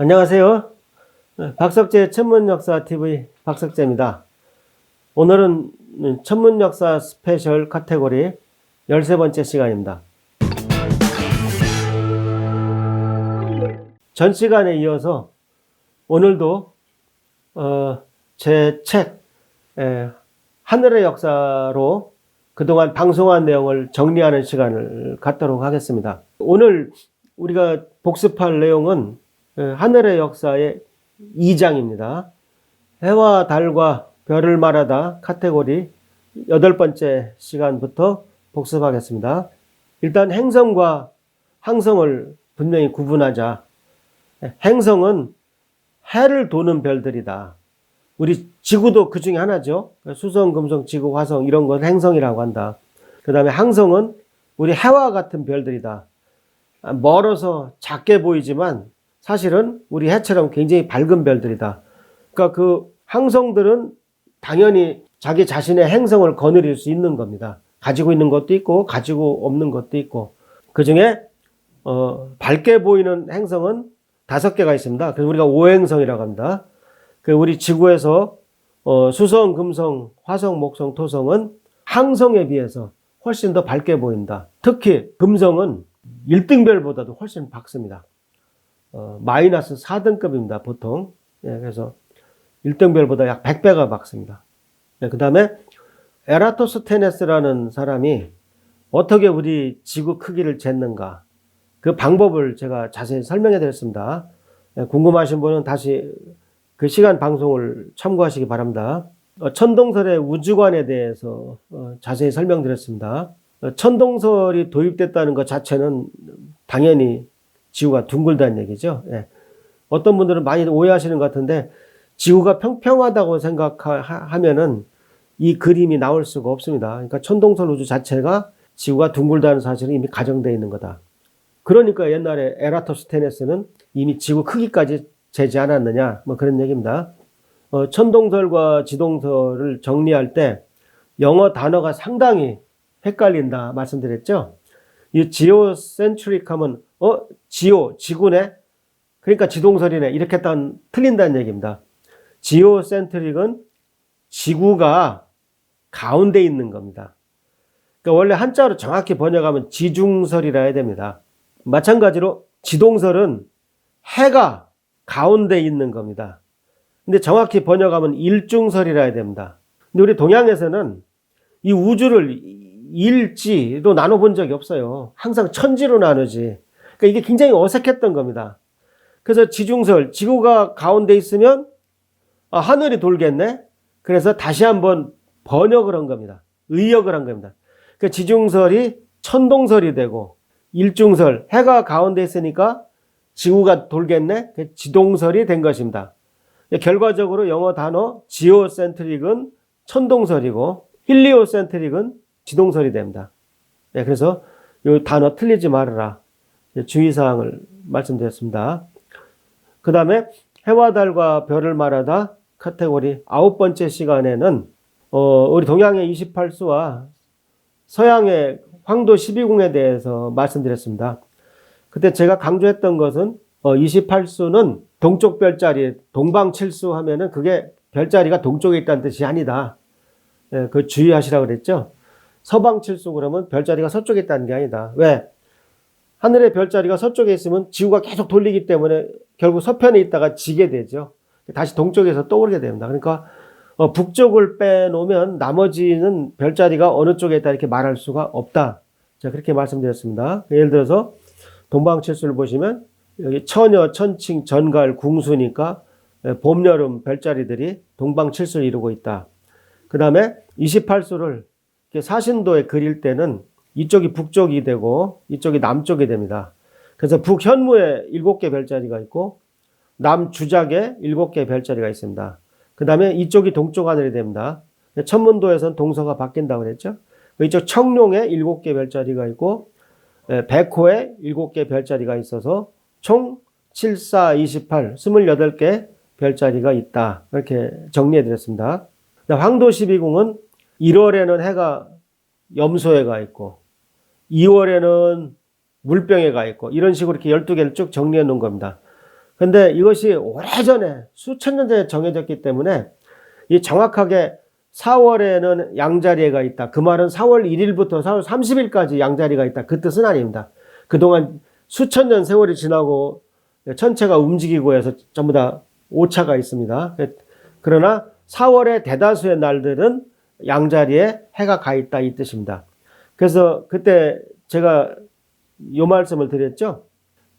안녕하세요. 박석재 천문역사 TV 박석재입니다. 오늘은 천문역사 스페셜 카테고리 13번째 시간입니다. 전 시간에 이어서 오늘도 어, 제책 하늘의 역사로 그동안 방송한 내용을 정리하는 시간을 갖도록 하겠습니다. 오늘 우리가 복습할 내용은 에, 하늘의 역사의 2장입니다. 해와 달과 별을 말하다 카테고리 여덟 번째 시간부터 복습하겠습니다. 일단 행성과 항성을 분명히 구분하자. 행성은 해를 도는 별들이다. 우리 지구도 그 중에 하나죠. 수성, 금성, 지구, 화성 이런 걸 행성이라고 한다. 그 다음에 항성은 우리 해와 같은 별들이다. 멀어서 작게 보이지만 사실은 우리 해처럼 굉장히 밝은 별들이다. 그러니까 그 항성들은 당연히 자기 자신의 행성을 거느릴 수 있는 겁니다. 가지고 있는 것도 있고 가지고 없는 것도 있고 그 중에 어, 밝게 보이는 행성은 다섯 개가 있습니다. 그래서 우리가 오행성이라고 합니다. 그 우리 지구에서 어, 수성, 금성, 화성, 목성, 토성은 항성에 비해서 훨씬 더 밝게 보인다. 특히 금성은 1등별보다도 훨씬 밝습니다. 어, 마이너스 4등급입니다, 보통. 예, 그래서 1등별보다 약 100배가 밝습니다. 예, 그 다음에 에라토스테네스라는 사람이 어떻게 우리 지구 크기를 쟀는가 그 방법을 제가 자세히 설명해 드렸습니다. 예, 궁금하신 분은 다시 그 시간 방송을 참고하시기 바랍니다. 어, 천동설의 우주관에 대해서 어, 자세히 설명드렸습니다. 어, 천동설이 도입됐다는 것 자체는 당연히 지구가 둥글다는 얘기죠. 예. 어떤 분들은 많이 오해하시는 것 같은데 지구가 평평하다고 생각하면은 이 그림이 나올 수가 없습니다. 그러니까 천동설 우주 자체가 지구가 둥글다는 사실은 이미 가정되어 있는 거다. 그러니까 옛날에 에라토스테네스는 이미 지구 크기까지 재지 않았느냐 뭐 그런 얘기입니다. 어, 천동설과 지동설을 정리할 때 영어 단어가 상당히 헷갈린다 말씀드렸죠. 이 지오센트릭 하면 어 지오 지구네 그러니까 지동설이네 이렇게 했다면 틀린다는 얘기입니다. 지오센트릭은 지구가 가운데 있는 겁니다. 그러니까 원래 한자로 정확히 번역하면 지중설이라 해야 됩니다. 마찬가지로 지동설은 해가 가운데 있는 겁니다. 근데 정확히 번역하면 일중설이라 해야 됩니다. 근데 우리 동양에서는 이 우주를 일지로 나눠본 적이 없어요. 항상 천지로 나누지. 그러니까 이게 굉장히 어색했던 겁니다. 그래서 지중설, 지구가 가운데 있으면 아, 하늘이 돌겠네? 그래서 다시 한번 번역을 한 겁니다. 의역을 한 겁니다. 그 지중설이 천동설이 되고 일중설, 해가 가운데 있으니까 지구가 돌겠네? 그 지동설이 된 것입니다. 결과적으로 영어 단어 지오센트릭은 천동설이고 힐리오센트릭은 지동설이 됩니다. 네, 그래서 이 단어 틀리지 말아라. 주의사항을 말씀드렸습니다. 그 다음에 해와 달과 별을 말하다 카테고리 아홉 번째 시간에는 어, 우리 동양의 28수와 서양의 황도 12궁에 대해서 말씀드렸습니다. 그때 제가 강조했던 것은 어, 28수는 동쪽 별자리, 동방칠수 하면은 그게 별자리가 동쪽에 있다는 뜻이 아니다. 예, 그 주의하시라고 그랬죠. 서방 칠수 그러면 별자리가 서쪽에 있다는 게 아니다. 왜? 하늘의 별자리가 서쪽에 있으면 지구가 계속 돌리기 때문에 결국 서편에 있다가 지게 되죠. 다시 동쪽에서 떠오르게 됩니다. 그러니까 어, 북쪽을 빼놓으면 나머지는 별자리가 어느 쪽에 있다 이렇게 말할 수가 없다. 자, 그렇게 말씀드렸습니다. 예를 들어서 동방칠수를 보시면 여기 처녀, 천칭, 전갈, 궁수니까 봄, 여름 별자리들이 동방칠수를 이루고 있다. 그 다음에 28수를 사신도에 그릴 때는 이쪽이 북쪽이 되고 이쪽이 남쪽이 됩니다. 그래서 북현무에 7개 별자리가 있고 남주작에 7개 별자리가 있습니다. 그 다음에 이쪽이 동쪽 하늘이 됩니다. 천문도에서는 동서가 바뀐다고 그랬죠. 이쪽 청룡에 7개 별자리가 있고 백호에 7개 별자리가 있어서 총 7, 4, 28, 28개 별자리가 있다. 이렇게 정리해 드렸습니다. 황도 12궁은 1월에는 해가 염소에 가 있고 2월에는 물병에 가 있고 이런 식으로 이렇게 12개를 쭉 정리해 놓은 겁니다. 근데 이것이 오래전에 수천 년 전에 정해졌기 때문에 이 정확하게 4월에는 양자리가 있다. 그 말은 4월 1일부터 4월 30일까지 양자리가 있다. 그 뜻은 아닙니다. 그동안 수천 년 세월이 지나고 천체가 움직이고 해서 전부 다 오차가 있습니다. 그러나 4월의 대다수의 날들은 양자리에 해가 가 있다 이 뜻입니다. 그래서 그때 제가 요 말씀을 드렸죠.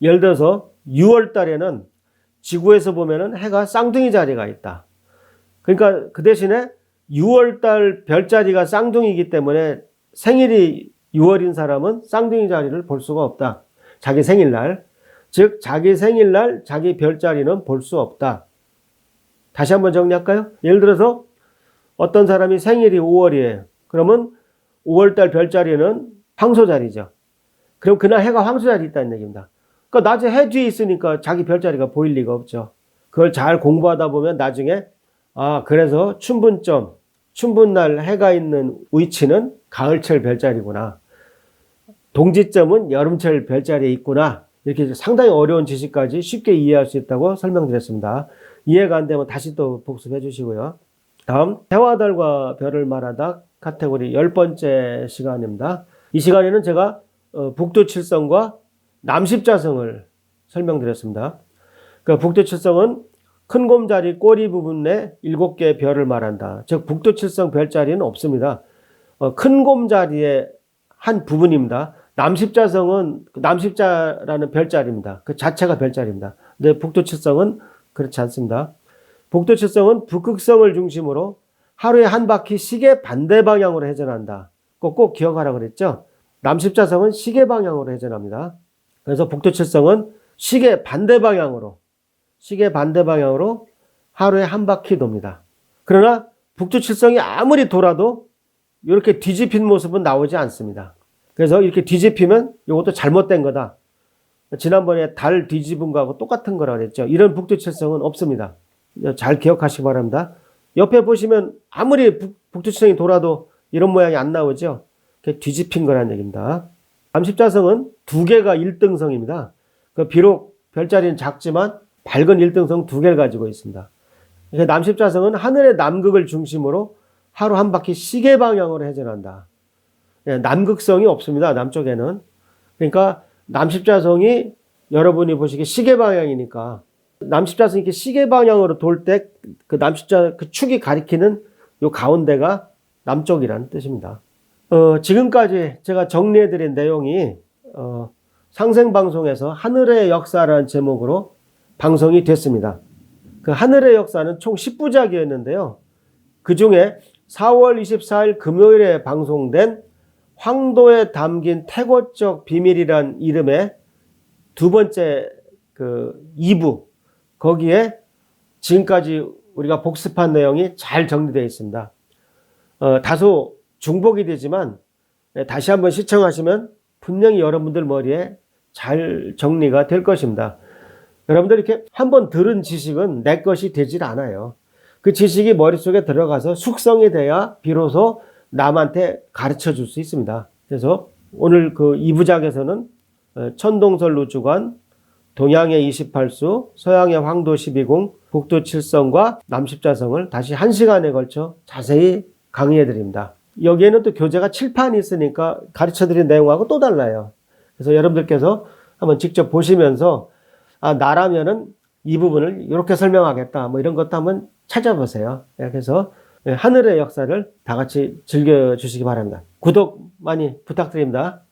예를 들어서 6월 달에는 지구에서 보면은 해가 쌍둥이 자리가 있다. 그러니까 그 대신에 6월 달 별자리가 쌍둥이기 때문에 생일이 6월인 사람은 쌍둥이 자리를 볼 수가 없다. 자기 생일날. 즉, 자기 생일날 자기 별자리는 볼 수 없다. 다시 한번 정리할까요? 예를 들어서 어떤 사람이 생일이 5월이에요. 그러면 5월달 별자리는 황소자리죠. 그럼 그날 해가 황소자리 있다는 얘기입니다. 그러니까 낮에 해 뒤에 있으니까 자기 별자리가 보일 리가 없죠. 그걸 잘 공부하다 보면 나중에 아 그래서 춘분점, 춘분날 해가 있는 위치는 가을철 별자리구나. 동지점은 여름철 별자리에 있구나. 이렇게 상당히 어려운 지식까지 쉽게 이해할 수 있다고 설명드렸습니다. 이해가 안 되면 다시 또 복습해 주시고요. 다음 해와 달과 별을 말하다 카테고리 열 번째 시간입니다. 이 시간에는 제가 어, 북두칠성과 남십자성을 설명드렸습니다. 그 북두칠성은 큰 곰자리 꼬리 부분에 일곱 개의 별을 말한다. 즉 북두칠성 별자리는 없습니다. 어, 큰 곰자리의 한 부분입니다. 남십자성은 그 남십자라는 별자리입니다. 그 자체가 별자리입니다. 근데 북두칠성은 그렇지 않습니다. 북두칠성은 북극성을 중심으로 하루에 한 바퀴 시계 반대 방향으로 회전한다. 꼭, 꼭 기억하라 그랬죠? 남십자성은 시계 방향으로 회전합니다. 그래서 북두칠성은 시계 반대 방향으로, 시계 반대 방향으로 하루에 한 바퀴 돕니다. 그러나 북두칠성이 아무리 돌아도 이렇게 뒤집힌 모습은 나오지 않습니다. 그래서 이렇게 뒤집히면 이것도 잘못된 거다. 지난번에 달 뒤집은 거하고 똑같은 거라 그랬죠. 이런 북두칠성은 없습니다. 잘 기억하시기 바랍니다. 옆에 보시면 아무리 북, 북두칠성이 돌아도 이런 모양이 안 나오죠. 뒤집힌 거란 얘기입니다. 남십자성은 두 개가 1등성입니다. 그 비록 별자리는 작지만 밝은 1등성 두 개를 가지고 있습니다. 그러니까 남십자성은 하늘의 남극을 중심으로 하루 한 바퀴 시계 방향으로 회전한다. 예, 남극성이 없습니다. 남쪽에는. 그러니까 남십자성이 여러분이 보시기에 시계 방향이니까 남십자성이 이렇게 시계 방향으로 돌 때 그 남십자 그 축이 가리키는 요 가운데가 남쪽이라는 뜻입니다. 어, 지금까지 제가 정리해드린 내용이 어, 상생방송에서 하늘의 역사라는 제목으로 방송이 됐습니다. 그 하늘의 역사는 총 10부작이었는데요. 그 중에 4월 24일 금요일에 방송된 황도에 담긴 태고적 비밀이란 이름의 두 번째 그 2부 거기에 지금까지 우리가 복습한 내용이 잘 정리되어 있습니다. 어, 다소 중복이 되지만 예, 다시 한번 시청하시면 분명히 여러분들 머리에 잘 정리가 될 것입니다. 여러분들 이렇게 한번 들은 지식은 내 것이 되질 않아요. 그 지식이 머릿속에 들어가서 숙성이 돼야 비로소 남한테 가르쳐 줄 수 있습니다. 그래서 오늘 그 2부작에서는 어, 천동설 우주관, 동양의 28수, 서양의 황도 12궁, 북도 7성과 남십자성을 다시 한 시간에 걸쳐 자세히 강의해 드립니다. 여기에는 또 교재가 칠판이 있으니까 가르쳐 드린 내용하고 또 달라요. 그래서 여러분들께서 한번 직접 보시면서 아, 나라면은 이 부분을 이렇게 설명하겠다. 뭐 이런 것도 한번 찾아보세요. 예, 그래서 하늘의 역사를 다 같이 즐겨주시기 바랍니다. 구독 많이 부탁드립니다.